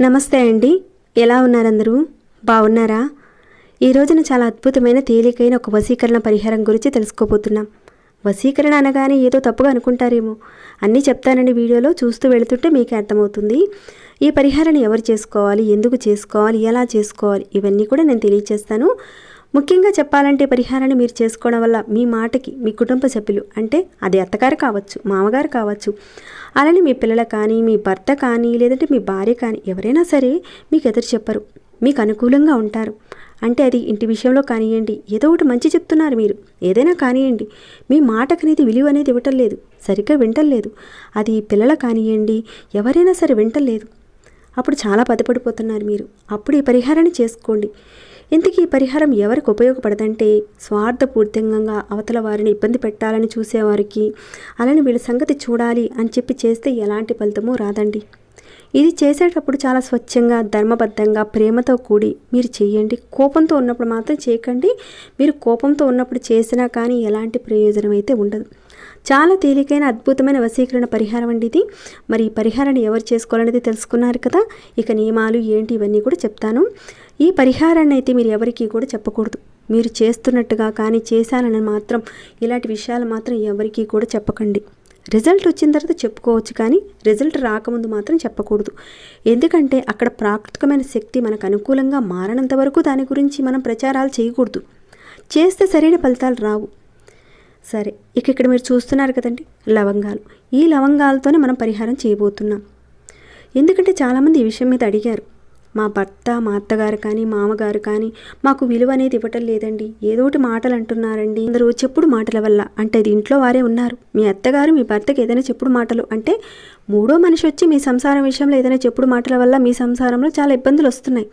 నమస్తే అండి. ఎలా ఉన్నారందరూ? బాగున్నారా? ఈ రోజున చాలా అద్భుతమైన తేలికైన ఒక వశీకరణ పరిహారం గురించి తెలుసుకోబోతున్నాం. వశీకరణ అనగానే ఏదో తప్పుగా అనుకుంటారేమో. అన్నీ చెప్తానండి వీడియోలో చూస్తూ వెళుతుంటే మీకే అర్థమవుతుంది. ఈ పరిహారాన్ని ఎవరు చేసుకోవాలి? ఎందుకు చేసుకోవాలి? ఎలా చేసుకోవాలి? ఇవన్నీ కూడా నేను తెలియచేస్తాను. ముఖ్యంగా చెప్పాలంటే పరిహారాన్ని మీరు చేసుకోవడం వల్ల మీ మాటకి మీ కుటుంబ సభ్యులు అంటే అది అత్తగారు కావచ్చు మామగారు కావచ్చు అలానే మీ పిల్లల కానీ మీ భర్త కానీ లేదంటే మీ భార్య కానీ ఎవరైనా సరే మీకు ఎదురు చెప్పరు మీకు అనుకూలంగా ఉంటారు. అంటే అది ఇంటి విషయంలో కానివ్వండి ఏదో ఒకటి మంచి చెప్తున్నారు మీరు. ఏదైనా కానివ్వండి మీ మాటకు అనేది విలువ అనేది ఇవ్వటం లేదు సరిగ్గా వింటలేదు అది పిల్లల కానివ్వండి ఎవరైనా సరే వింటలేదు అప్పుడు చాలా పదపడిపోతున్నారు మీరు. అప్పుడు ఈ పరిహారాన్ని చేసుకోండి. ఇంతకీ ఈ పరిహారం ఎవరికి ఉపయోగపడదంటే స్వార్థపూర్తంగా అవతల వారిని ఇబ్బంది పెట్టాలని చూసేవారికి అలానే వీళ్ళ సంగతి చూడాలి అని చెప్పి చేస్తే ఎలాంటి ఫలితమూ రాదండి. ఇది చేసేటప్పుడు చాలా స్వచ్ఛంగా ధర్మబద్ధంగా ప్రేమతో కూడి మీరు చేయండి. కోపంతో ఉన్నప్పుడు మాత్రం చేయకండి. మీరు కోపంతో ఉన్నప్పుడు చేసినా కానీ ఎలాంటి ప్రయోజనం అయితే ఉండదు. చాలా తేలికైన అద్భుతమైన వశీకరణ పరిహారం అండి ఇది. మరి ఈ పరిహారాన్ని ఎవరు చేసుకోవాలనేది తెలుసుకున్నారు కదా? ఇక నియమాలు ఏంటి ఇవన్నీ కూడా చెప్తాను. ఈ పరిహారాన్ని అయితే మీరు ఎవరికి కూడా చెప్పకూడదు. మీరు చేస్తున్నట్టుగా కానీ చేశానని మాత్రం ఇలాంటి విషయాలు మాత్రం ఎవరికీ కూడా చెప్పకండి. రిజల్ట్ వచ్చిన తర్వాత చెప్పుకోవచ్చు కానీ రిజల్ట్ రాకముందు మాత్రం చెప్పకూడదు. ఎందుకంటే అక్కడ ప్రాకృతికమైన శక్తి మనకు అనుకూలంగా మారనంత వరకు దాని గురించి మనం ప్రచారాలు చేయకూడదు. చేస్తే సరైన ఫలితాలు రావు. సరే ఇక ఇక్కడ మీరు చూస్తున్నారు కదండి లవంగాలు. ఈ లవంగాలతోనే మనం పరిహారం చేయబోతున్నాం. ఎందుకంటే చాలామంది ఈ విషయం మీద అడిగారు. మా భర్త మా అత్తగారు కానీ మామగారు కానీ మాకు విలువ అనేది ఇవ్వటం లేదండి. ఏదో ఒకటి మాటలు అంటున్నారండి. అందరూ చెప్పుడు మాటల వల్ల. అంటే అది ఇంట్లో వారే ఉన్నారు. మీ అత్తగారు మీ భర్తకి ఏదైనా చెప్పుడు మాటలు. అంటే మూడో మనిషి వచ్చి మీ సంసారం విషయంలో ఏదైనా చెప్పుడు మాటల వల్ల మీ సంసారంలో చాలా ఇబ్బందులు వస్తున్నాయి.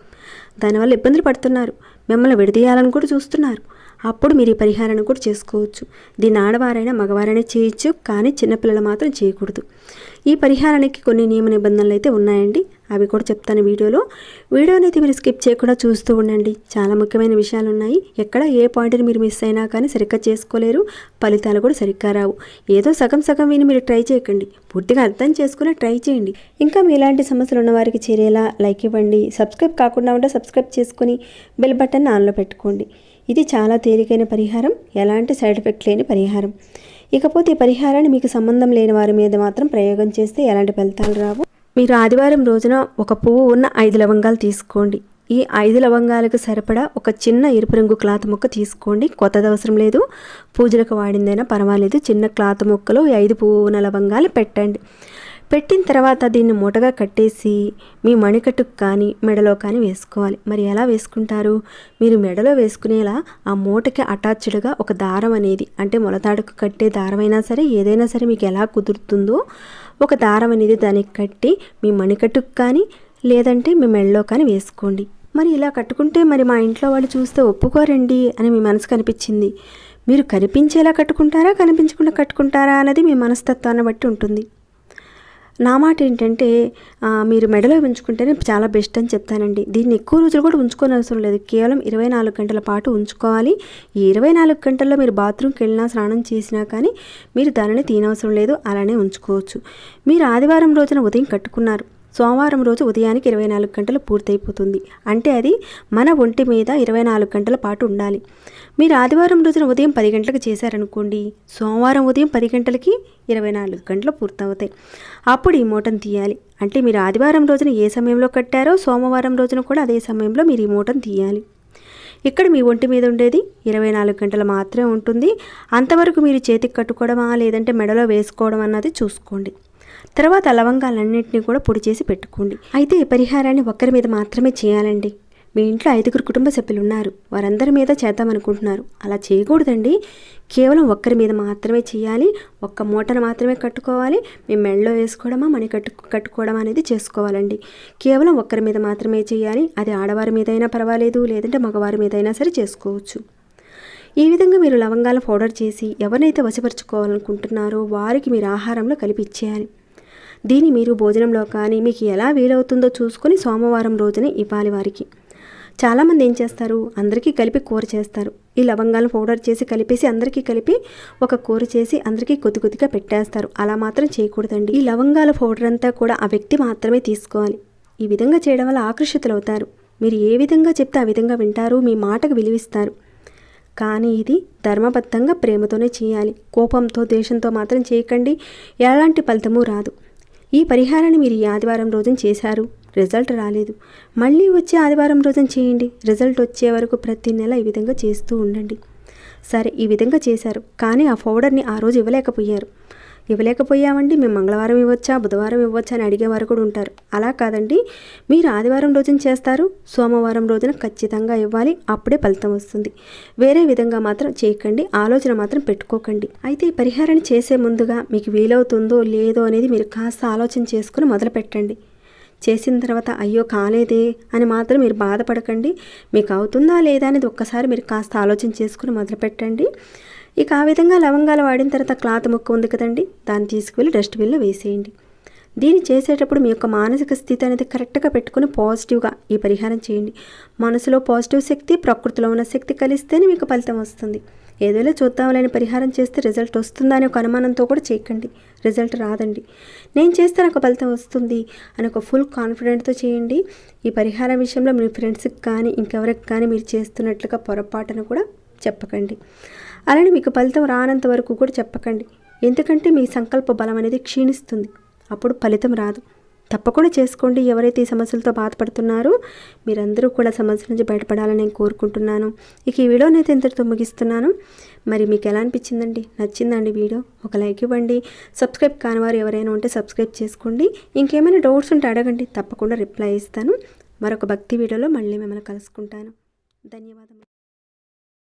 దానివల్ల ఇబ్బందులు పడుతున్నారు. మిమ్మల్ని విడదీయాలని కూడా చూస్తున్నారు. అప్పుడు మీరు ఈ పరిహారాన్ని కూడా చేసుకోవచ్చు. దీన్ని ఆడవారైనా మగవారైనా చేయొచ్చు కానీ చిన్నపిల్లలు మాత్రం చేయకూడదు. ఈ పరిహారానికి కొన్ని నియమ నిబంధనలు అయితే ఉన్నాయండి. అవి కూడా చెప్తాను వీడియోలో. వీడియోని అయితే మీరు స్కిప్ చేయకుండా చూస్తూ ఉండండి. చాలా ముఖ్యమైన విషయాలు ఉన్నాయి. ఎక్కడ ఏ పాయింట్ని మీరు మిస్ అయినా కానీ సరిగ్గా చేసుకోలేరు. ఫలితాలు కూడా సరిగ్గా రావు. ఏదో సగం సగం విని మీరు ట్రై చేయకండి. పూర్తిగా అర్థం చేసుకుని ట్రై చేయండి. ఇంకా మీ ఇలాంటి సమస్యలు ఉన్నవారికి చేరేలా లైక్ ఇవ్వండి. సబ్స్క్రైబ్ కాకుండా ఉంటే సబ్స్క్రైబ్ చేసుకుని బెల్ బటన్ ఆన్లో పెట్టుకోండి. ఇది చాలా తేలికైన పరిహారం ఎలాంటి సైడ్ ఎఫెక్ట్ లేని పరిహారం. ఇకపోతే ఈ పరిహారాన్ని మీకు సంబంధం లేని వారి మీద మాత్రం ప్రయోగం చేస్తే ఎలాంటి ఫలితాలు రావు? మీరు ఆదివారం రోజున ఒక పువ్వు ఉన్న ఐదు లవంగాలు తీసుకోండి. ఈ ఐదు లవంగాలకు సరిపడా ఒక చిన్న ఎరుపు రంగు క్లాత్ ముక్క తీసుకోండి. కొత్తది అవసరం లేదు. పూజలకు వాడిందైనా పర్వాలేదు. చిన్న క్లాత్ ముక్కలో ఈ ఐదు పువ్వు ఉన్న లవంగాలు పెట్టండి. పెట్టిన తర్వాత దీన్ని మూటగా కట్టేసి మీ మణికట్టుకు కానీ మెడలో కానీ వేసుకోవాలి. మరి ఎలా వేసుకుంటారు? మీరు మెడలో వేసుకునేలా ఆ మూటకి అటాచ్డ్గా ఒక దారం అనేది అంటే మొలతాడుకు కట్టే దారమైనా సరే ఏదైనా సరే మీకు ఎలా కుదురుతుందో ఒక దారం అనేది దానికి కట్టి మీ మణికట్టుకు కానీ లేదంటే మీ మెడలో కానీ వేసుకోండి. మరి ఇలా కట్టుకుంటే మరి మా ఇంట్లో వాళ్ళు చూస్తే ఒప్పుకోరండి అని మీ మనసు కనిపించింది. మీరు కనిపించేలా కట్టుకుంటారా కనిపించకుండా కట్టుకుంటారా అన్నది మీ మనస్తత్వాన్ని బట్టి ఉంటుంది. నా మాట ఏంటంటే మీరు మెడలో ఉంచుకుంటేనే చాలా బెస్ట్ అని చెప్తానండి. దీన్ని ఎక్కువ రోజులు కూడా ఉంచుకోని అవసరం లేదు. కేవలం ఇరవై నాలుగు గంటల పాటు ఉంచుకోవాలి. ఈ ఇరవై నాలుగు గంటల్లో మీరు బాత్రూమ్కి వెళ్ళినా స్నానం చేసినా కానీ మీరు దానిని తీనవసరం లేదు. అలానే ఉంచుకోవచ్చు. మీరు ఆదివారం రోజున ఉదయం కట్టుకున్నారు. సోమవారం రోజు ఉదయానికి ఇరవై నాలుగు గంటలు పూర్తయిపోతుంది. అంటే అది మన ఒంటి మీద ఇరవై నాలుగు గంటల పాటు ఉండాలి. మీరు ఆదివారం రోజున ఉదయం పది గంటలకు చేశారనుకోండి సోమవారం ఉదయం పది గంటలకి ఇరవై నాలుగు గంటలు పూర్తవుతాయి. అప్పుడు ఈ మూటను తీయాలి. అంటే మీరు ఆదివారం రోజున ఏ సమయంలో కట్టారో సోమవారం రోజున కూడా అదే సమయంలో మీరు ఈ మూటను తీయాలి. ఇక్కడ మీ ఒంటి మీద ఉండేది ఇరవై నాలుగు గంటలు మాత్రమే ఉంటుంది. అంతవరకు మీరు చేతికి కట్టుకోవడమా లేదంటే మెడలో వేసుకోవడం అన్నది చూసుకోండి. తర్వాత లవంగాలన్నింటినీ కూడా పొడి చేసి పెట్టుకోండి. అయితే ఈ పరిహారాన్ని ఒక్కరి మీద మాత్రమే చేయాలండి. మీ ఇంట్లో ఐదుగురు కుటుంబ సభ్యులు ఉన్నారు వారందరి మీద చేద్దామనుకుంటున్నారు. అలా చేయకూడదండి. కేవలం ఒక్కరి మీద మాత్రమే చేయాలి. ఒక్క మూటను మాత్రమే కట్టుకోవాలి. మీ మెడలో వేసుకోవడమా మణి కట్టు కట్టుకోవడం అనేది చేసుకోవాలండి. కేవలం ఒక్కరి మీద మాత్రమే చేయాలి. అది ఆడవారి మీద అయినా పర్వాలేదు లేదంటే మగవారి మీద అయినా సరే చేసుకోవచ్చు. ఈ విధంగా మీరు లవంగాల పౌడర్ చేసి ఎవరినైతే వశపరుచుకోవాలనుకుంటున్నారో వారికి మీరు ఆహారంలో కలిపి ఇచ్చేయాలి. దీన్ని మీరు భోజనంలో కానీ మీకు ఎలా వీలవుతుందో చూసుకొని సోమవారం రోజునే ఇవ్వాలి వారికి. చాలామంది ఏం చేస్తారు? అందరికీ కలిపి కూర చేస్తారు. ఈ లవంగాలను పౌడర్ చేసి కలిపేసి అందరికీ కలిపి ఒక కూర చేసి అందరికీ కొద్ది కొద్దిగా పెట్టేస్తారు. అలా మాత్రం చేయకూడదండి. ఈ లవంగాల పౌడర్ అంతా కూడా ఆ వ్యక్తి మాత్రమే తీసుకోవాలి. ఈ విధంగా చేయడం వల్ల ఆకర్షితులవుతారు. మీరు ఏ విధంగా చెప్తే ఆ విధంగా వింటారు మీ మాటకు విలువిస్తారు. కానీ ఇది ధర్మబద్ధంగా ప్రేమతోనే చేయాలి. కోపంతో దేశంతో మాత్రం చేయకండి. ఎలాంటి ఫలితము రాదు. ఈ పరిహారాన్ని మీరు ఈ ఆదివారం రోజున చేశారు? రిజల్ట్ రాలేదు. మళ్ళీ వచ్చే ఆదివారం రోజున చేయండి. రిజల్ట్ వచ్చే వరకు ప్రతి నెల ఈ విధంగా చేస్తూ ఉండండి. సరే ఈ విధంగా చేశారు. కానీ ఆ పౌడర్ని ఆ రోజు ఇవ్వలేకపోయారు. ఇవ్వలేకపోయామండి. మేము మంగళవారం ఇవ్వచ్చా? బుధవారం ఇవ్వచ్చా? అని అడిగేవారు కూడా ఉంటారు. అలా కాదండి. మీరు ఆదివారం రోజున చేస్తారు. సోమవారం రోజున ఖచ్చితంగా ఇవ్వాలి. అప్పుడే ఫలితం వస్తుంది. వేరే విధంగా మాత్రం చేయకండి. ఆలోచన మాత్రం పెట్టుకోకండి. అయితే ఈ పరిహారాన్ని చేసే ముందుగా మీకు వీలవుతుందో లేదో అనేది మీరు కాస్త ఆలోచన చేసుకుని మొదలు పెట్టండి చేసిన తర్వాత అయ్యో కాలేదే అని మాత్రం మీరు బాధపడకండి. మీకు అవుతుందా లేదా అనేది ఒక్కసారి మీరు కాస్త ఆలోచన చేసుకుని మొదలుపెట్టండి. ఇక ఆ విధంగా లవంగాలు వాడిన తర్వాత క్లాత్ ముక్క ఉంది కదండి దాన్ని తీసుకువెళ్ళి డస్ట్బిన్లో వేసేయండి. దీన్ని చేసేటప్పుడు మీ యొక్క మానసిక స్థితి అనేది కరెక్ట్గా పెట్టుకుని పాజిటివ్గా ఈ పరిహారం చేయండి. మనసులో పాజిటివ్ శక్తి ప్రకృతిలో ఉన్న శక్తి కలిస్తేనే మీకు ఫలితం వస్తుంది. ఏదైనా చూద్దాంలేని పరిహారం చేస్తే రిజల్ట్ వస్తుందా అనే ఒక అనుమానంతో కూడా చేయకండి. రిజల్ట్ రాదండి. నేను చేస్తే నాకు ఫలితం వస్తుంది అని ఒక ఫుల్ కాన్ఫిడెంట్తో చేయండి. ఈ పరిహారం విషయంలో మీ ఫ్రెండ్స్కి కానీ ఇంకెవరికి కానీ మీరు చేస్తున్నట్లుగా పొరపాటును కూడా చెప్పకండి. అలానే మీకు ఫలితం రానంత వరకు కూడా చెప్పకండి. ఎందుకంటే మీ సంకల్ప బలం అనేది క్షీణిస్తుంది. అప్పుడు ఫలితం రాదు. తప్పకుండా చేసుకోండి. ఎవరైతే ఈ సమస్యలతో బాధపడుతున్నారో మీరందరూ కూడా సమస్య నుంచి బయటపడాలని నేను కోరుకుంటున్నాను. ఇక ఈ వీడియోని అయితే ఇంతటితో ముగిస్తున్నాను. మరి మీకు ఎలా అనిపించిందండి? నచ్చిందండి వీడియో? ఒక లైక్ ఇవ్వండి. సబ్స్క్రైబ్ కానివారు ఎవరైనా ఉంటే సబ్స్క్రైబ్ చేసుకోండి. ఇంకేమైనా డౌట్స్ ఉంటే అడగండి. తప్పకుండా రిప్లై ఇస్తాను. మరొక భక్తి వీడియోలో మళ్ళీ మిమ్మల్ని కలుసుకుంటాను. ధన్యవాదములు.